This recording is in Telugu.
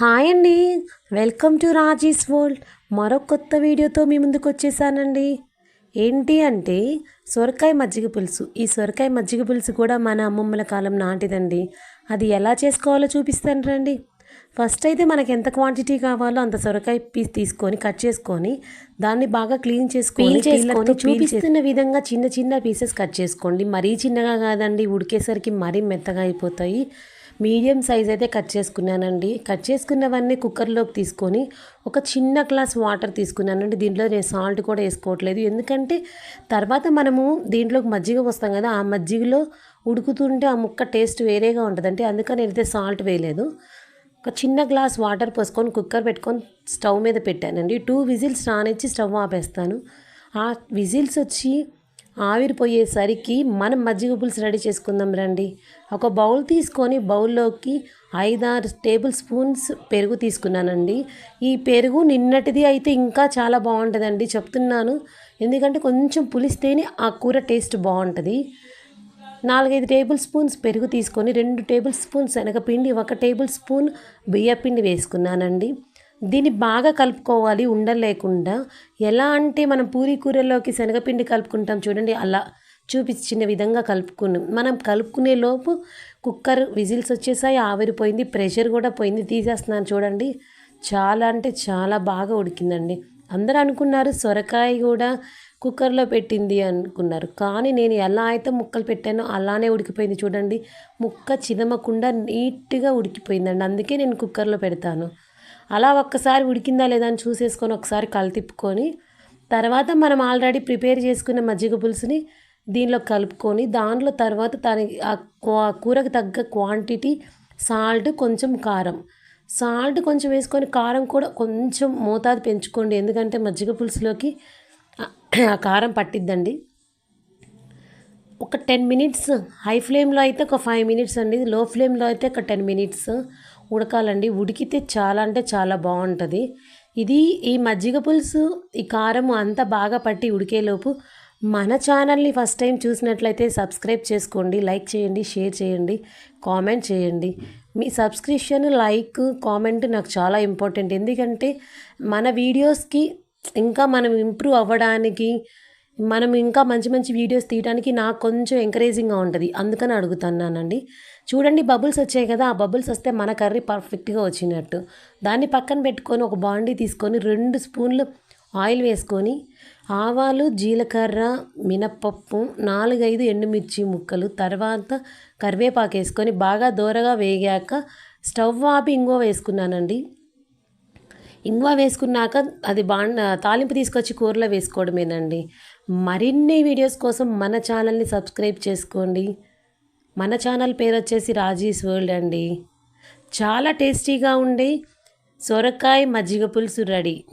హాయ్ అండి. Welcome to Raji's world. మరో కొత్త వీడియోతో మీ ముందుకు వచ్చేసానండి. ఏంటి అంటే సొరకాయ మజ్జిగ పులుసు. ఈ సొరకాయ మజ్జిగ పులుసు కూడా మన అమ్మమ్మల కాలం నాటిదండి. అది ఎలా చేసుకోవాలో చూపిస్తాను రండి. ఫస్ట్ అయితే మనకి ఎంత క్వాంటిటీ కావాలో అంత సొరకాయ పీస్ తీసుకొని కట్ చేసుకొని దాన్ని బాగా క్లీన్ చేసుకొని చేసుకొని చూపిస్తున్న విధంగా చిన్న చిన్న పీసెస్ కట్ చేసుకోండి. మరీ చిన్నగా కాదండి ఉడికేసరికి మరీ మెత్తగా అయిపోతాయి. మీడియం సైజ్ అయితే కట్ చేసుకున్నానండి. కట్ చేసుకున్నవన్నీ కుక్కర్లోకి తీసుకొని ఒక చిన్న గ్లాస్ వాటర్ తీసుకున్నానండి. దీంట్లో నేను సాల్ట్ కూడా వేసుకోవట్లేదు. ఎందుకంటే తర్వాత మనము దీంట్లోకి మజ్జిగ వస్తాం కదా ఆ మజ్జిగలో ఉడుకుతుంటే ఆ ముక్క టేస్ట్ వేరేగా ఉంటుందంటే అందుకని నేనైతే సాల్ట్ వేయలేదు. ఒక చిన్న గ్లాస్ వాటర్ పోసుకొని కుక్కర్ పెట్టుకొని స్టవ్ మీద పెట్టానండి. టూ విజిల్స్ రానిచ్చి స్టవ్ ఆపేస్తాను. ఆ విజిల్స్ వచ్చి ఆవిరిపోయేసరికి మనం మజ్జిగ పులుసు రెడీ చేసుకుందాం రండి. ఒక బౌల్ తీసుకొని బౌల్లోకి ఐదారు టేబుల్ స్పూన్స్ పెరుగు తీసుకున్నానండి. ఈ పెరుగు నిన్నటిది అయితే ఇంకా చాలా బాగుంటుందండి చెప్తున్నాను. ఎందుకంటే కొంచెం పులిస్తేనే ఆ కూర టేస్ట్ బాగుంటుంది. నాలుగైదు టేబుల్ స్పూన్స్ పెరుగు తీసుకొని రెండు టేబుల్ స్పూన్స్ శనగపిండి ఒక టేబుల్ స్పూన్ బియ్యపిండి వేసుకున్నానండి. దీన్ని బాగా కలుపుకోవాలి ఉండలేకుండా. ఎలా అంటే మనం పూరి కూరలోకి శనగపిండి కలుపుకుంటాం చూడండి అలా చూపించిన విధంగా కలుపుకున్నాం మనం కలుపుకునే లోపు కుక్కర్ విజిల్స్ వచ్చేసాయి ఆవిరిపోయింది ప్రెషర్ కూడా పోయింది తీసేస్తున్నాను చూడండి. చాలా అంటే చాలా బాగా ఉడికిందండి. అందరూ అనుకున్నారు సొరకాయ కూడా కుక్కర్లో పెట్టింది అనుకున్నారు. కానీ నేను ఎలా అయితే ముక్కలు పెట్టానో అలానే ఉడికిపోయింది చూడండి. ముక్క చిదమకుండా నీట్గా ఉడికిపోయిందండి. అందుకే నేను కుక్కర్లో పెడతాను. అలా ఒక్కసారి ఉడికిందా లేదా అని చూసేసుకొని ఒకసారి కలితిప్పుకొని తర్వాత మనం ఆల్రెడీ ప్రిపేర్ చేసుకున్న మజ్జిగ పులుసుని దీనిలో కలుపుకొని దాంట్లో తర్వాత దానికి ఆ కూరకు తగ్గ క్వాంటిటీ సాల్ట్ కొంచెం కారం. సాల్ట్ కొంచెం వేసుకొని కారం కూడా కొంచెం మోతాదు పెంచుకోండి. ఎందుకంటే మజ్జిగ పులుసులోకి ఆ కారం పట్టిద్దండి. ఒక టెన్ మినిట్స్ హై ఫ్లేమ్లో అయితే ఒక ఫైవ్ మినిట్స్ అండి. లో ఫ్లేమ్లో అయితే ఒక టెన్ మినిట్స్. ఉడకాలండి. ఉడికితే చాలా అంటే చాలా బాగుంటుంది. ఇది ఈ మజ్జిగ పులుసు ఈ కారం అంతా బాగా పట్టి ఉడికేలోపు మన ఛానల్ని ఫస్ట్ టైం చూసినట్లయితే సబ్స్క్రైబ్ చేసుకోండి లైక్ చేయండి షేర్ చేయండి కామెంట్ చేయండి. మీ సబ్స్క్రిప్షన్ లైక్ కామెంట్ నాకు చాలా ఇంపార్టెంట్. ఎందుకంటే మన వీడియోస్కి ఇంకా మనం ఇంప్రూవ్ అవ్వడానికి మనం ఇంకా మంచి మంచి వీడియోస్ తీయడానికి నాకు కొంచెం ఎంకరేజింగ్గా ఉంటుంది. అందుకని అడుగుతున్నానండి. చూడండి బబుల్స్ వచ్చాయి కదా. ఆ బబుల్స్ వస్తే మన కర్రీ పర్ఫెక్ట్గా వచ్చినట్టు. దాన్ని పక్కన పెట్టుకొని ఒక బాండీ తీసుకొని రెండు స్పూన్లు ఆయిల్ వేసుకొని ఆవాలు జీలకర్ర మినపప్పు నాలుగైదు ఎండుమిర్చి ముక్కలు తర్వాత కరివేపాకు వేసుకొని బాగా దూరగా వేగాక స్టవ్ ఆపి ఇంగో వేసుకున్నానండి. ఇంగువ వేసుకున్నాక అది బా తాలింపు తీసుకొచ్చి కూరలో వేసుకోవడమేనండి. మరిన్ని వీడియోస్ కోసం మన ఛానల్ని సబ్స్క్రైబ్ చేసుకోండి. మన ఛానల్ పేరు వచ్చేసి రాజీస్ వరల్డ్ అండి. చాలా టేస్టీగా ఉండే సొరకాయ మజ్జిగ పులుసు రెడీ.